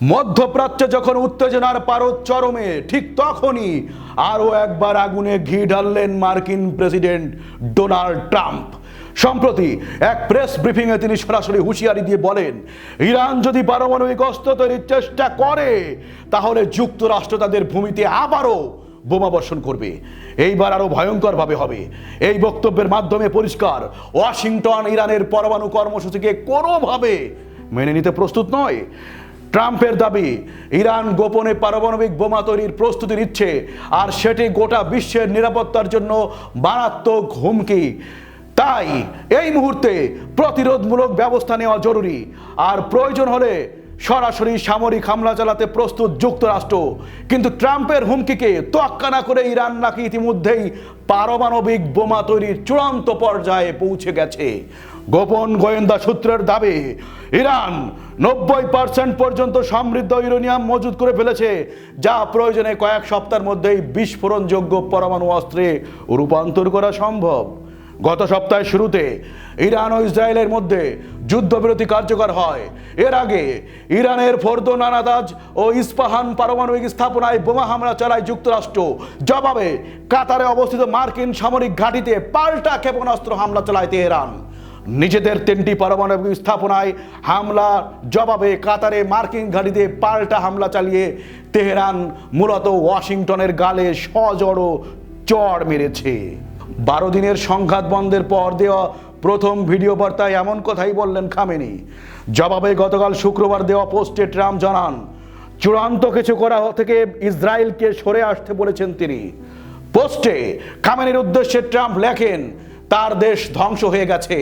মধ্যপ্রাচ্যে যখন উত্তেজনার পারদ চরমে, ঠিক তখনই আরও একবার আগুনে ঘি ঢাললেন মার্কিন প্রেসিডেন্ট ডোনাল্ড ট্রাম্প। সম্প্রতি এক প্রেস ব্রিফিংয়ে তিনি সরাসরি হুঁশিয়ারি দিয়ে বলেন, ইরান যদি পারমাণবিক অস্ত্র তৈরির চেষ্টা করে, তাহলে যুক্তরাষ্ট্র তাদের ভূমিতে আবারও বোমা বর্ষণ করবে। এইবার আরও ভয়ঙ্করভাবে হবে। এই বক্তব্যের মাধ্যমে পরিষ্কার, ওয়াশিংটন ইরানের পরমাণু কর্মসূচিকে কোনোভাবে মেনে নিতে প্রস্তুত নয়। ট্রাম্পের দাবি, ইরান গোপনে পারমাণবিক বোমা তৈরির প্রস্তুতি নিচ্ছে, আর সেটি গোটা বিশ্বের নিরাপত্তার জন্য মারাত্মক হুমকি। তাই এই মুহূর্তে প্রতিরোধমূলক ব্যবস্থা নেওয়া জরুরি, আর প্রয়োজন হলে সরাসরি সামরিক হামলা চালাতে প্রস্তুত যুক্তরাষ্ট্র। কিন্তু ট্রাম্পের হুমকিকে তোয়াক্কা না করে ইরান নাকি ইতিমধ্যেই পারমাণবিক বোমা তৈরির চূড়ান্ত পর্যায়ে পৌঁছে গেছে। গোপন গোয়েন্দা সূত্রের দাবি, ইরান নব্বই পার্সেন্ট পর্যন্ত সমৃদ্ধ ইউরেনিয়াম মজুদ করে ফেলেছে, যা প্রয়োজনে কয়েক সপ্তাহের মধ্যেই বিস্ফোরণযোগ্য পরমাণু অস্ত্রে রূপান্তর করা সম্ভব। গত সপ্তাহের শুরুতে ইরান ও ইসরায়েলের মধ্যে যুদ্ধবিরতি কার্যকর হয়। এর আগে ইরানের ফোর্দো নানাদাজ ও ইস্পাহান পারমাণবিক স্থাপনায় বোমা হামলা চালায় যুক্তরাষ্ট্র। জবাবে কাতারে অবস্থিত মার্কিন সামরিক ঘাঁটিতে পাল্টা ক্ষেপণাস্ত্র হামলা চালায় তেহরান। নিজেদের তিনটি পারমাণবিক স্থাপনায় হামলা জবাবে কাতারে মার্কিন ঘাঁটিতে পাল্টা হামলা চালিয়ে তেহরান মূলত ওয়াশিংটনের গালে সজড়ো চড় মেরেছে। বারো দিনের সংঘাত বন্ধের পর দেওয়া প্রথম ভিডিও বার্তায় এমন কথাই বললেন খামেনি। জবাবে গতকাল শুক্রবার দেওয়া পোস্টে ট্রাম্প জানান, চূড়ান্ত কিছু করা থেকে ইসরায়েলকে সরে আসতে বলেছেন তিনি। পোস্টে খামেনির উদ্দেশ্যে ট্রাম্প লেখেন তার দেশ ধ্বংস হয়ে গেছে।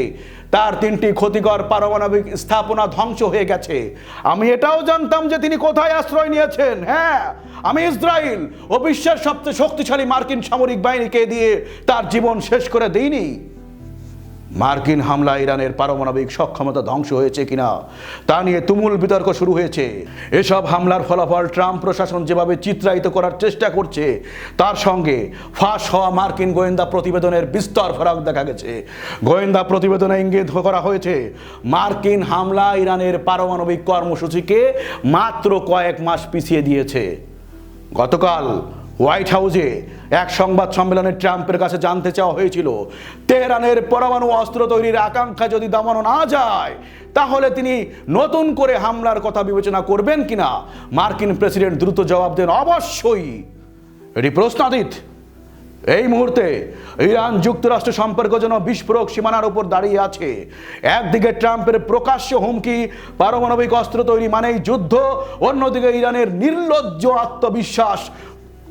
তার তিনটি ক্ষতিকর পারমাণবিক স্থাপনা ধ্বংস হয়ে গেছে। আমি এটাও জানতাম যে তিনি কোথায় আশ্রয় নিয়েছেন। হ্যাঁ আমি ইসরায়েল ও বিশ্বের সবচেয়ে শক্তিশালী মার্কিন সামরিক বাহিনীকে দিয়ে তার জীবন শেষ করে দিইনি। মার্কিন হামলা ইরানের পারমাণবিক সক্ষমতা ধ্বংস হয়েছে কিনা তা নিয়ে তুমুল বিতর্ক শুরু হয়েছে। এসব হামলার ফলাফল ট্রাম্প প্রশাসন যেভাবে চিত্রায়িত করার চেষ্টা করছে, তার সঙ্গে ফাঁস হওয়া মার্কিন গোয়েন্দা প্রতিবেদনের বিস্তর ফারাক দেখা গেছে। গোয়েন্দা প্রতিবেদনে ইঙ্গিত করা হয়েছে, মার্কিন হামলা ইরানের পারমাণবিক কর্মসূচিকে মাত্র কয়েক মাস পিছিয়ে দিয়েছে। গতকাল হোয়াইট হাউসে এক সংবাদ সম্মেলনে ট্রাম্পের কাছে জানতে চাওয়া হয়েছিল, তেহরানের পরমাণু অস্ত্র তৈরির আকাঙ্ক্ষা যদি দমানো না যায়, তাহলে তিনি নতুন করে হামলার কথা বিবেচনা করবেন কিনা? মার্কিন প্রেসিডেন্ট দ্রুত জবাব দেন, অবশ্যই। এটি প্রশ্নাতীত। এই মুহূর্তে ইরান যুক্তরাষ্ট্র সম্পর্ক যেন বিস্ফোরক সীমানার উপর দাঁড়িয়ে আছে। একদিকে ট্রাম্পের প্রকাশ্য হুমকি, পারমাণবিক অস্ত্র তৈরি মানেই যুদ্ধ, অন্যদিকে ইরানের নির্লজ্জ আত্মবিশ্বাস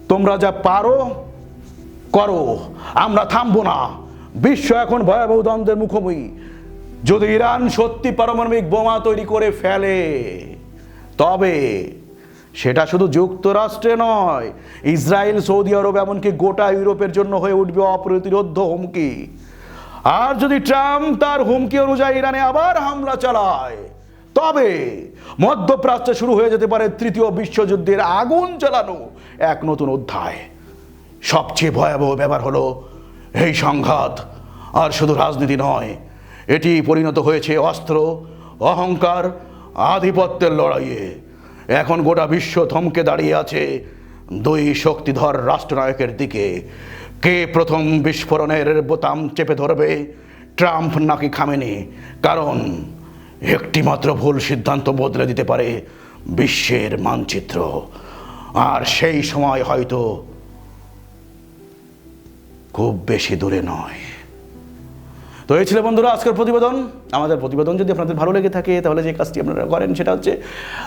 তোমরা যা পারো, করো। আমরা থামবো না। বিশ্ব এখন ভয়াবহ দ্বন্দ্বের মুখোমুখি। যদি ইরান সত্যি পারমাণবিক বোমা তৈরি করে ফেলে, তবে সেটা শুধু যুক্তরাষ্ট্রে নয়, ইসরায়েল, সৌদি আরব, এমনকি গোটা ইউরোপের জন্য হয়ে উঠবে অপ্রতিরোধ্য হুমকি। আর যদি ট্রাম্প তার হুমকি অনুযায়ী ইরানে আবার হামলা চালায় তবে মধ্যপ্রাচ্যে শুরু হয়ে যেতে পারে তৃতীয় বিশ্বযুদ্ধের আগুন জ্বালানো এক নতুন অধ্যায়। সবচেয়ে ভয়াবহ ব্যাপার হলো, এই সংঘাত আর শুধু রাজনীতি নয়, এটি পরিণত হয়েছে অস্ত্র, অহংকার, আধিপত্যের লড়াইয়ে। এখন গোটা বিশ্ব থমকে দাঁড়িয়ে আছে দুই শক্তিধর রাষ্ট্রনায়কের দিকে। কে প্রথম বিস্ফোরণের বোতাম চেপে ধরবে, ট্রাম্প নাকি খামেনি? কারণ একটিমাত্র ভুল সিদ্ধান্ত বদলে দিতে পারে বিশ্বের মানচিত্র। আর সেই সময় হয়তো খুব বেশি দূরে নয়। তো এই ছিল বন্ধুরা আজকের প্রতিবেদন। আমাদের প্রতিবেদন যদি আপনাদের ভালো লেগে থাকে, তাহলে যে কাজটি আপনারা করেন সেটা হচ্ছে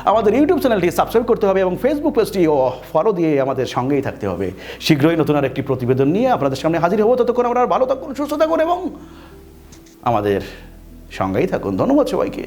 আমাদের ইউটিউব চ্যানেলটি সাবস্ক্রাইব করতে হবে এবং ফেসবুক পেজটি ফলো দিয়ে আমাদের সঙ্গেই থাকতে হবে। শীঘ্রই নতুন আর একটি প্রতিবেদন নিয়ে আপনাদের সামনে হাজির হব। ততক্ষণ আমরা ভালো থাকুন, সুস্থ থাকুন এবং আমাদের সঙ্গেই থাকুন ধন্যবাদ সবাইকে।